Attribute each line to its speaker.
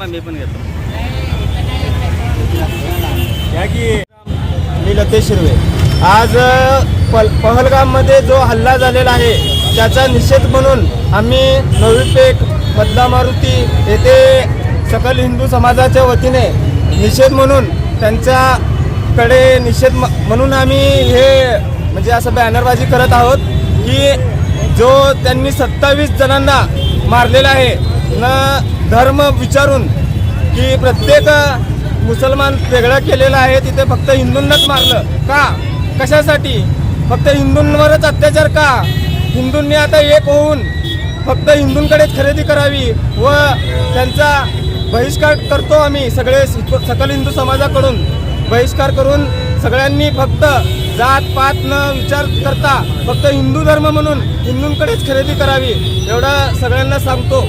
Speaker 1: मी पण घेतो.
Speaker 2: मी लतेश शिरवे. आज पल पहलगाममध्ये जो हल्ला झालेला आहे त्याचा निषेध म्हणून आम्ही नवी पेठ बदला मारुती येथे सकल हिंदू समाजाच्या वतीने निषेध म्हणून त्यांच्याकडे निषेध म- म्हणून आम्ही हे म्हणजे असं बॅनरबाजी करत आहोत की जो त्यांनी सत्तावीस जणांना मारलेला आहे न धर्म विचारून की प्रत्येक मुसलमान वेगळं केलेलं आहे तिथे फक्त हिंदूंनाच मारलं. का? कशासाठी? फक्त हिंदूंवरच अत्याचार का? हिंदूंनी आता एक होऊन फक्त हिंदूंकडेच खरेदी करावी व त्यांचा बहिष्कार करतो आम्ही सगळे सकल हिंदू समाजाकडून. बहिष्कार करून सगळ्यांनी फक्त जात पात न विचार करता फक्त हिंदू धर्म म्हणून हिंदूंकडेच खरेदी करावी एवढं सगळ्यांना सांगतो.